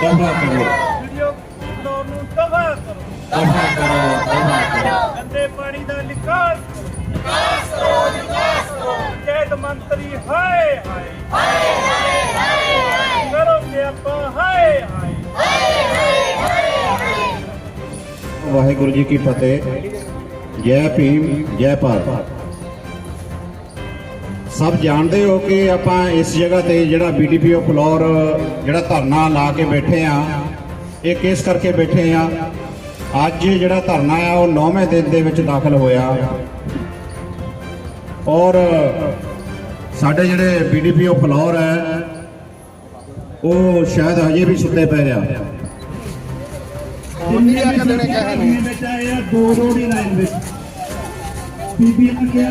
ਦਫਾ ਕਰੋ। ਵੀਡੀਓ ਬਣਾਉਣ ਨੂੰ ਦਫਾ ਕਰੋ। ਦਫਾ ਕਰੋ ਦਫਾ ਕਰੋ। ਗੰਦੇ ਪਾਣੀ ਦਾ ਨਿਕਾਸ ਕਰੋ। ਨਿਕਾਸ ਕਰੋ ਪੰਚਾਇਤ ਮੰਤਰੀ ਹਾਏ ਹਾਏ। ਹਾਏ ਕਰੋਗੇ ਆਪਾਂ ਹਾਏ ਹਾਏ। ਵਾਹਿਗੁਰੂ ਜੀ ਕੀ ਫਤਿਹ। ਜੈ ਭੀਮ ਜੈ ਭਾਰਤ। ਸਭ ਜਾਣਦੇ ਹੋ ਕਿ ਆਪਾਂ ਇਸ ਜਗ੍ਹਾ ਤੇ ਜਿਹੜਾ ਬੀਡੀਪੀਓ ਫਲੋਰ ਜਿਹੜਾ ਧਰਨਾ ਲਾ ਕੇ ਬੈਠੇ ਆ ਇਹ ਕਿਸ ਕਰਕੇ ਬੈਠੇ ਆ ਅੱਜ ਜਿਹੜਾ ਧਰਨਾ ਆ ਉਹ 9ਵੇਂ ਦਿਨ ਦੇ ਵਿੱਚ ਦਾਖਲ ਹੋਇਆ। ਔਰ ਸਾਡੇ ਜਿਹੜੇ ਬੀਡੀਪੀਓ ਫਲੋਰ ਹੈ ਉਹ ਸ਼ਾਇਦ ਹਜੇ ਵੀ ਸੁੱਤੇ ਪਏ ਆ। ਵਿੱਚ ਆਏ ਆ ਦੋ ਰੋੜੀ ਲਾਈਨ ਵਿੱਚ। ਬੀਬੀ ਅੱਗੇ ਆ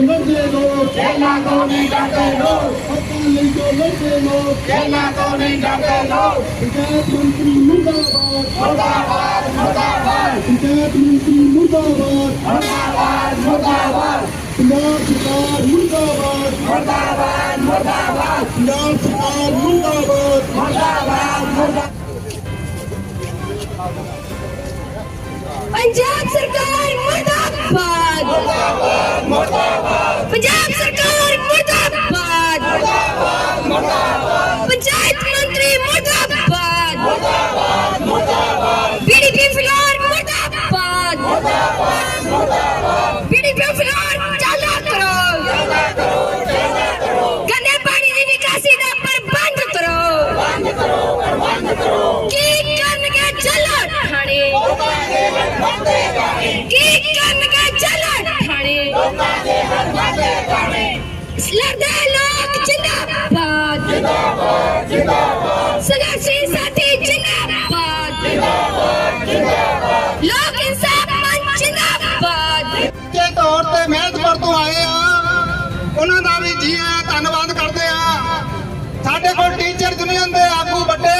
ਦੋ ਰੋੜੀ ਲਾਈਨ ਵਿੱਚ ਸਾਰੇ ਜੇਲਾਂ ਤੋਂ ਨਹੀਂ ਡਰਦੇ ਲੋਕ ਜੇਲਾਂ ਤੋਂ ਨਹੀਂ ਡਰਦੇ ਲੋਕ ਪੰਚਾਇਤ ਮੰਤਰੀ ਮੁਰਦਾਬਾਦ ਮੁਰਦਾਬਾਦ ਮੁਰਦਾਬਾਦ ਪੰਚਾਇਤ ਮੰਤਰੀ ਮੁਰਦਾਬਾਦ ਮੁਰਦਾਬਾਦ ਮੁਰਦਾਬਾਦ ਪੰਜਾਬ ਸਰਕਾਰ ਮੁਰਦਾਬਾਦ ਮੁਰਦਾਬਾਦ ਮੁਰਦਾਬਾਦ ਪੰਜਾਬ ਸਰਕਾਰ ਮੁਰਦਾਬਾਦ ਮੁਰਦਾਬਾਦ ਮੁਰਦਾਬਾਦ ਪੰਜਾਬ ਸਰਕਾਰ! ਜਿੰਦਾਬਾਦ ਜਿੰਦਾਬਾਦ ਜਿੰਦਾਬਾਦ ਸਾਥੀ ਜਿੰਦਾਬਾਦ ਜਿੰਦਾਬਾਦ ਜਿੰਦਾਬਾਦ ਲੋਕ ਇਨਸਾਫ ਮੰਚ ਜਿੰਦਾਬਾਦ ਕੇ ਤੌਰ ਤੇ ਮਹਿਤਪੁਰ ਤੋਂ ਆਏ ਆ ਉਹਨਾਂ ਦਾ ਵੀ ਜੀ ਆਇਆਂ ਧੰਨਵਾਦ ਕਰਦੇ ਆ ਸਾਡੇ ਕੋਲ ਟੀਚਰ ਯੂਨੀਅਨ ਦੇ ਆਗੂ ਵੱਡੇ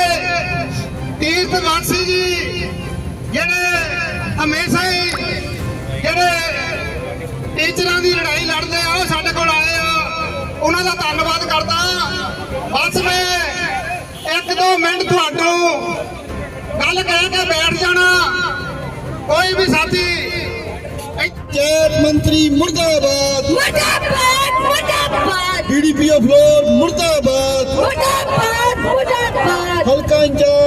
ਤੀਰਥ ਵਾਸੀ ਜੀ ਜਿਹੜੇ ਹਮੇਸ਼ਾ ਹੀ ਜਿਹੜੇ ਟੀਚਰਾਂ ਦੀ ਲੜਾਈ ਲੜਦੇ ਆ ਉਹ ਸਾਡੇ ਕੋਲ ਉਹਨਾਂ ਦਾ ਧੰਨਵਾਦ ਕਰਦਾ ਬਸ ਮੈਂ ਇੱਕ ਦੋ ਮਿੰਟ ਤੁਹਾਨੂੰ ਗੱਲ ਕਹਿ ਕੇ ਬੈਠ ਜਾਣਾ। ਕੋਈ ਵੀ ਸਾਥੀ। ਪੰਚਾਇਤ ਮੰਤਰੀ ਮੁਰਦਾਬਾਦ। ਮੁਰਦਾਬਾਦ ਮੁਰਦਾਬਾਦ। ਬੀਡੀਪੀਓ ਫਲੋਰ ਮੁਰਦਾਬਾਦ। ਮੁਰਦਾਬਾਦ ਮੁਰਦਾਬਾਦ। ਹਲਕਾ ਇੰਚਾਰਜ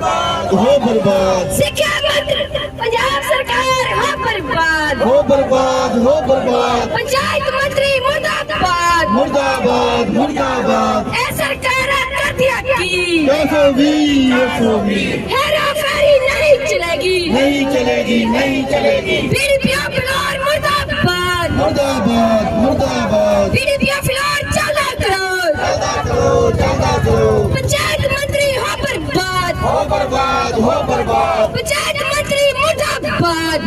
ਹੋ ਬਰਬਾਦ ਹੋ ਬਰਬਾਦ ਸਿੱਖਿਆ ਮੰਤਰੀ ਪੰਜਾਬ ਸਰਕਾਰ ਹੋ ਬਰਬਾਦ ਹੋ ਬਰਬਾਦ ਹੋ ਬਰਬਾਦ ਪੰਚਾਇਤ ਮੰਤਰੀ ਮੁਰਦਾਬਾਦ ਮੁਰਦਾਬਾਦ ਮੁਰਦਾਬਾਦ ਇਹ ਸਰਕਾਰਾਂ ਕਰਦੀਆਂ ਕੀ 120 120 ਹੈਰਾ ਫੇਰੀ ਨਹੀਂ ਚਲੇਗੀ ਨਹੀਂ ਚਲੇਗੀ ਨਹੀਂ ਚਲੇਗੀ ਬੀਡੀਪੀਓ ਫਲੋਰ ਮੁਰਦਾਬਾਦ ਮੁਰਦਾਬਾਦ ਮੁਰਦਾਬਾਦ ਬੀਡੀਪੀਓ ਫਲੋਰ ਚਾਲਾ ਕਰੋ ਚੱਲਦਾ ਕਰੋ ਚੱਲਦਾ ਕਰੋ ਪੰਚਾਇਤ ਮੰਤਰੀ ਹੋ ਬਰਬਾਦ ਹੋ ਬਰਬਾਦ ਹੋ ਬਰਬਾਦ ਪੰਚਾਇਤ ਮੰਤਰੀ ਮੁਰਦਾਬਾਦ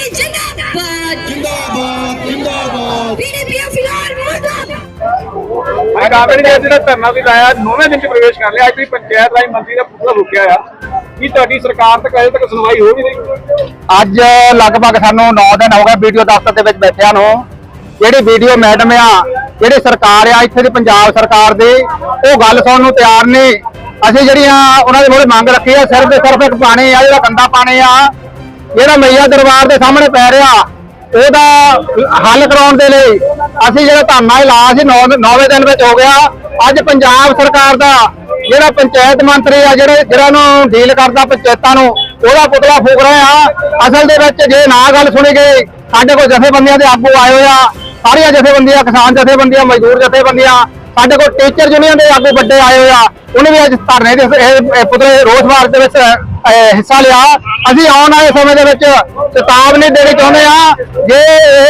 ਜਿੰਦਾਬਾਦ ਮੁਰਦਾਬਾਦ ਕਾਬਿਲ ਨੇ ਜਿਹੜਾ ਧਰਨਾ ਵੀ ਲਾਇਆ, ਨੌਵੇਂ ਦਿਨ ਚ ਪ੍ਰਵੇਸ਼ ਕਰ ਲਿਆ, ਅੱਜ ਵੀ ਪੰਚਾਇਤ ਰਾਜ ਮੰਤਰੀ ਦਾ ਪੂਰਾ ਰੁਕਿਆ ਆ ਕੀ ਤੁਹਾਡੀ ਸਰਕਾਰ ਤੱਕ ਅਜੇ ਤੱਕ ਸੁਣਵਾਈ ਹੋ ਵੀ ਨਹੀਂ। ਅੱਜ ਲਗਭਗ ਸਾਨੂੰ 9 ਦਿਨ ਹੋ ਗਏ ਵੀਡੀਓ ਦਫ਼ਤਰ ਦੇ ਵਿੱਚ ਬੈਠਿਆਂ ਨੂੰ। ਜਿਹੜੀ ਵੀਡੀਓ ਮੈਡਮ ਆ, ਜਿਹੜੀ ਸਰਕਾਰ ਆ, ਇੱਥੇ ਦੀ ਪੰਜਾਬ ਸਰਕਾਰ ਦੀ, ਉਹ ਗੱਲ ਸੁਣਨ ਨੂੰ ਤਿਆਰ ਨਹੀਂ ਅਸੀਂ ਜਿਹੜੀਆਂ ਉਹਨਾਂ ਦੇ ਮੂਹਰੇ ਮੰਗ ਰੱਖੀ ਆ ਸਿਰਫ ਤੇ ਸਿਰਫ ਇੱਕ ਪਾਣੀ ਆ, ਜਿਹੜਾ ਗੰਦਾ ਪਾਣੀ ਆ, ਜਿਹੜਾ ਮਈਆ ਦਰਬਾਰ ਦੇ ਸਾਹਮਣੇ ਪੈ ਰਿਹਾ ਉਹਦਾ ਹੱਲ ਕਰਾਉਣ ਦੇ ਲਈ ਅਸੀਂ ਜਿਹੜਾ ਧਰਨਾ ਇਲਾਜ ਲਾਇਆ ਸੀ 9ਵੇਂ ਦਿਨ ਵਿੱਚ ਹੋ ਗਿਆ। ਅੱਜ ਪੰਜਾਬ ਸਰਕਾਰ ਦਾ ਜਿਹੜਾ ਪੰਚਾਇਤ ਮੰਤਰੀ ਆ, ਜਿਹੜੇ ਜਿਹੜਾ ਨੂੰ ਡੀਲ ਕਰਦਾ ਪੰਚਾਇਤਾਂ ਨੂੰ, ਉਹਦਾ ਪੁਤਲਾ ਫੂਕ ਰਹੇ ਆ। ਅਸਲ ਦੇ ਵਿੱਚ ਜੇ ਨਾ ਗੱਲ ਸੁਣੀ ਗਈ, ਸਾਡੇ ਕੋਲ ਜਥੇਬੰਦੀਆਂ ਦੇ ਆਗੂ ਆਏ ਹੋਏ ਆ। ਸਾਰੀਆਂ ਜਥੇਬੰਦੀਆਂ, ਕਿਸਾਨ ਜਥੇਬੰਦੀਆਂ, ਮਜ਼ਦੂਰ ਜਥੇਬੰਦੀਆਂ ਸਾਡੇ ਕੋਲ ਟੀਚਰ ਯੂਨੀਅਨ ਦੇ ਆਗੂ ਵੱਡੇ ਆਏ ਹੋਏ ਆ, ਉਹਨੇ ਵੀ ਅੱਜ ਧਰਨੇ ਦੇ ਪੁਤਲੇ ਰੋਸ ਮਾਰਚ ਦੇ ਵਿੱਚ ਹਿੱਸਾ ਲਿਆ। ਅਸੀਂ ਆਉਣ ਵਾਲੇ ਸਮੇਂ ਦੇ ਵਿੱਚ ਚੇਤਾਵਨੀ ਦੇਣੀ ਚਾਹੁੰਦੇ ਆ, ਜੇ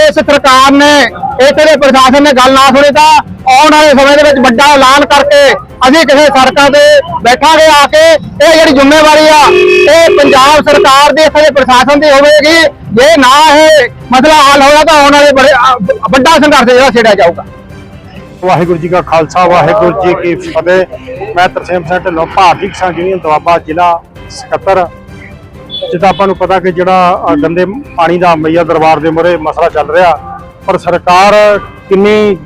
ਇਸ ਸਰਕਾਰ ਨੇ ਇੱਥੇ ਦੇ ਪ੍ਰਸ਼ਾਸਨ ਨੇ ਗੱਲ ਨਾ ਸੁਣੀ ਤਾਂ ਆਉਣ ਵਾਲੇ ਸਮੇਂ ਦੇ ਵਿੱਚ ਵੱਡਾ ਐਲਾਨ ਕਰਕੇ ਅਸੀਂ ਕਿਸੇ ਸੜਕਾਂ ਤੇ ਬੈਠਾਂਗੇ ਆ ਕੇ, ਇਹ ਜਿਹੜੀ ਜ਼ਿੰਮੇਵਾਰੀ ਆ, ਇਹ ਪੰਜਾਬ ਸਰਕਾਰ ਦੀ ਇੱਥੇ ਦੇ ਪ੍ਰਸ਼ਾਸਨ ਦੀ ਹੋਵੇਗੀ। ਜੇ ਨਾ ਇਹ ਮਸਲਾ ਹੱਲ ਹੋਇਆ ਤਾਂ ਆਉਣ ਵਾਲੇ ਵੱਡਾ ਸੰਘਰਸ਼ ਜਿਹੜਾ ਛੇੜਿਆ ਜਾਊਗਾ। ਵਾਹਿਗੁਰੂ ਜੀ ਕਾ ਖਾਲਸਾ, ਵਾਹਿਗੁਰੂ ਜੀ ਕੀ ਫਤਿਹ। ਮੈਂ ਤਰਸੇਮ ਸਿੰਘ ਢਿੱਲੋਂ, ਭਾਰਤੀ ਕਿਸਾਨ ਯੂਨੀਅਨ ਦੁਆਬਾ ਜ਼ਿਲ੍ਹਾ ਸਕੱਤਰ। ਜਿੱਦਾਂ ਆਪਾਂ ਨੂੰ ਪਤਾ ਕਿ ਜਿਹੜਾ ਗੰਦੇ ਪਾਣੀ ਦਾ ਮਈਆ ਦਰਬਾਰ ਦੇ ਮੁਰੇ ਮਸਲਾ ਚੱਲ ਰਿਹਾ, ਪਰ ਸਰਕਾਰ ਕਿੰਨੀ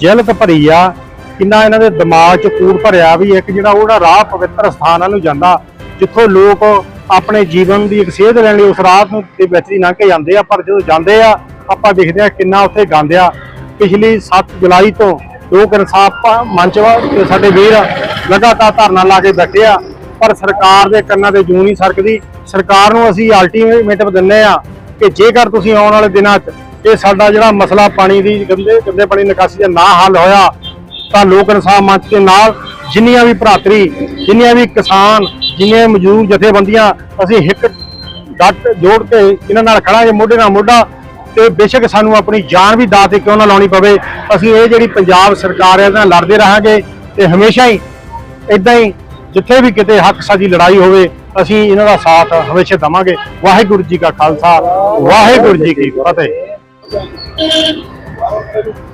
ਜਹਿਲਤ ਭਰੀ ਆ, ਕਿੰਨਾ ਇਹਨਾਂ ਦੇ ਦਿਮਾਗ 'ਚ ਕੂੜ ਭਰਿਆ ਵੀ ਇੱਕ ਜਿਹੜਾ ਉਹਦਾ ਰਾਹ ਪਵਿੱਤਰ ਸਥਾਨਾਂ ਨੂੰ ਜਾਂਦਾ, ਜਿੱਥੋਂ ਲੋਕ ਆਪਣੇ ਜੀਵਨ ਦੀ ਇੱਕ ਸੇਧ ਲੈਣ ਲਈ ਉਸ ਰਾਹ ਨੂੰ ਦੇ ਵਿੱਚ ਦੀ ਲੰਘ ਕੇ ਜਾਂਦੇ ਆ, ਪਰ ਜਦੋਂ ਜਾਂਦੇ ਆ, ਆਪਾਂ ਦੇਖਦੇ ਆ ਕਿੰਨਾ ਉੱਥੇ ਗੰਦ ਆ। ਪਿਛਲੀ 7 ਜੁਲਾਈ ਤੋਂ ਲੋਕ ਇਨਸਾਫ ਮੰਚ ਵਾ, ਤੇ ਸਾਡੇ ਵੀਰ ਲਗਾਤਾਰ ਧਰਨਾ ਲਾ ਕੇ ਬੈਠੇ ਆ, ਪਰ ਸਰਕਾਰ ਦੇ ਕੰਨਾਂ ਤੇ ਜੂੰ ਨਹੀਂ ਸਰਕਦੀ। ਸਰਕਾਰ ਨੂੰ ਅਸੀਂ ਅਲਟੀਮੇਟਮ ਦਿੰਨੇ ਆ ਕਿ ਜੇਕਰ ਤੁਸੀਂ ਆਉਣ ਵਾਲੇ ਦਿਨਾਂ 'ਚ ਇਹ ਸਾਡਾ ਜਿਹੜਾ ਮਸਲਾ ਪਾਣੀ ਦੀ ਗੰਦੇ ਗੰਦੇ ਪਾਣੀ ਨਿਕਾਸੀ ਦਾ ਨਾ ਹੱਲ ਹੋਇਆ, ਤਾਂ ਲੋਕ ਇਨਸਾਫ ਮੰਚ ਦੇ ਨਾਲ ਜਿੰਨੀਆਂ ਵੀ ਭਰਾਤਰੀ, ਜਿੰਨੀਆਂ ਵੀ ਕਿਸਾਨ, ਜਿੰਨੀਆਂ ਮਜ਼ਦੂਰ ਜਥੇਬੰਦੀਆਂ, ਅਸੀਂ ਇੱਕ ਡੱਟ ਜੋੜ ਕੇ ਇਹਨਾਂ ਨਾਲ ਖੜਾਂਗੇ, ਮੋਢੇ ਨਾਲ ਮੋਢਾ ਤੇ ਬੇਸ਼ੱਕ ਸਾਨੂੰ ਆਪਣੀ ਜਾਨ ਵੀ ਦਾਅ ਤੇ ਕਿਉਂ ਨਾ ਲਾਉਣੀ ਪਵੇ। ਅਸੀਂ ਇਹ ਜਿਹੜੀ ਪੰਜਾਬ ਸਰਕਾਰ ਹੈ ਨਾਲ ਲੜਦੇ ਰਹਾਂਗੇ ਤੇ ਹਮੇਸ਼ਾ ਹੀ ਇਦਾਂ ਹੀ ਜਿੱਥੇ ਵੀ ਕਿਤੇ ਹੱਕ ਸਾਜੀ ਲੜਾਈ ਹੋਵੇ, ਅਸੀਂ ਇਹਨਾਂ ਦਾ ਸਾਥ ਹਮੇਸ਼ਾ ਦਵਾਂਗੇ। ਵਾਹਿਗੁਰੂ ਜੀ ਕਾ ਖਾਲਸਾ, ਵਾਹਿਗੁਰੂ ਜੀ ਕੀ ਫਤਿਹ।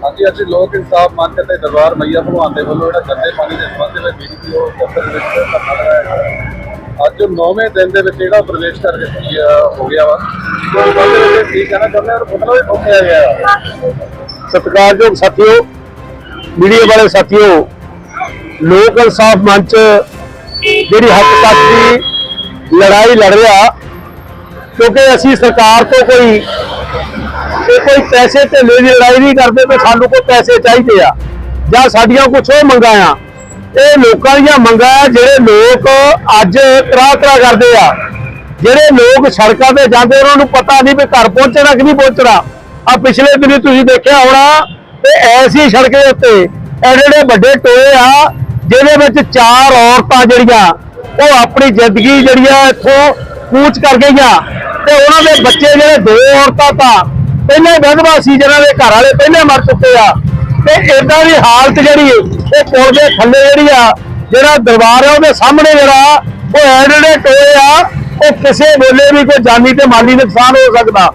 ਹਾਂਜੀ, ਅੱਜ ਲੋਕ ਇਨਸਾਫ ਮੰਚ ਤੇ ਦਰਬਾਰ ਮਈਆ ਭਗਵਾਨ ਦੇ ਵੱਲੋਂ ਜਿਹੜਾ ਗੰਦੇ ਪਾਣੀ ਦੇ ਸੰਬੰਧ ਵਿੱਚ ਬੀਡੀਪੀਓ ਦਫ਼ਤਰ ਵਿੱਚ ਧਰਨਾ ਲਗਾਇਆ ਅੱਜ 9ਵੇਂ ਦਿਨ ਦੇ ਵਿੱਚ ਜਿਹੜਾ ਪ੍ਰਵੇਸ਼ ਕਰ ਦਿੱਤੀ ਆ, ਹੋ ਗਿਆ ਵਾ। ਉਹ ਬੰਦੇ ਵਿੱਚ ਠੀਕ ਕਹਿਣਾ ਚਾਹੁੰਦੇ ਹਾਂ ਔਰ ਮਤਲਬ ਇਹ ਪੁੱਛਿਆ ਗਿਆ ਸਤਿਕਾਰਯੋਗ ਸਾਥੀਓ ਮੀਡੀਆ ਵਾਲੇ ਸਾਥੀਓ ਲੋਕ ਇਨਸਾਫ ਮੰਚ ਜਿਹੜੀ ਹੱਕ ਤੱਕ ਦੀ ਲੜਾਈ ਲੜ ਰਿਹਾ ਕਿਉਂਕਿ ਅਸੀਂ ਸਰਕਾਰ ਤੋਂ ਕੋਈ ਇਹ ਕੋਈ ਪੈਸੇ ਤੇ ਦੀ ਲੜਾਈ ਨਹੀਂ ਕਰਦੇ ਤੇ ਸਾਨੂੰ ਕੋਈ ਪੈਸੇ ਚਾਹੀਦੇ ਆ ਜਾਂ ਸਾਡੀਆਂ ਕੁਝ ਉਹ ਮੰਗਾਂ ਆ ਇਹ ਲੋਕਾਂ ਦੀਆਂ ਮੰਗਾਂ ਆ, ਜਿਹੜੇ ਲੋਕ ਅੱਜ ਤਰਾ ਤਰਾ ਕਰਦੇ ਆ। ਜਿਹੜੇ ਲੋਕ ਸੜਕਾਂ ਤੇ ਜਾਂਦੇ, ਉਹਨਾਂ ਨੂੰ ਪਤਾ ਨਹੀਂ ਵੀ ਘਰ ਪਹੁੰਚਣਾ ਕਿ ਨਹੀਂ ਪਹੁੰਚਣਾ। ਆ ਪਿਛਲੇ ਦਿਨੀ ਤੁਸੀਂ ਦੇਖਿਆ ਹੋਣਾ ਤੇ ਐਸੀ ਸੜਕ ਦੇ ਉੱਤੇ ਇਹ ਜਿਹੜੇ ਵੱਡੇ ਟੋਏ ਆ, ਜਿਹਦੇ ਵਿੱਚ ਚਾਰ ਔਰਤਾਂ ਜਿਹੜੀਆਂ, ਉਹ ਆਪਣੀ ਜ਼ਿੰਦਗੀ ਜਿਹੜੀ ਆ ਇੱਥੋਂ ਕੂਚ ਕਰ ਗਈਆਂ। ਤੇ ਉਹਨਾਂ ਦੇ ਬੱਚੇ ਜਿਹੜੇ ਦੋ ਔਰਤਾਂ ਤਾਂ, ਪਹਿਲਾਂ ਹੀ ਵਿਧਵਾ ਸੀ, ਜਿਹਨਾਂ ਦੇ ਘਰ ਵਾਲੇ ਪਹਿਲੇ ਮਰ ਚੁੱਕੇ ਆ। ਤੇ ਇਦਾਂ ਦੀ ਹਾਲਤ ਜਿਹੜੀ ਉਹ ਪੁਲ ਦੇ ਥੱਲੇ ਜਿਹੜੀ ਆ, ਜਿਹੜਾ ਦਰਬਾਰ ਆ, ਉਹਦੇ ਸਾਹਮਣੇ ਜਿਹੜਾ, ਉਹ ਐਡੇ ਜਿਹੜੇ ਟੋਏ ਆ, ਉਹ ਕਿਸੇ ਵੇਲੇ ਵੀ ਕੋਈ ਜਾਨੀ ਤੇ ਮਾਲੀ ਨੁਕਸਾਨ ਹੋ ਸਕਦਾ।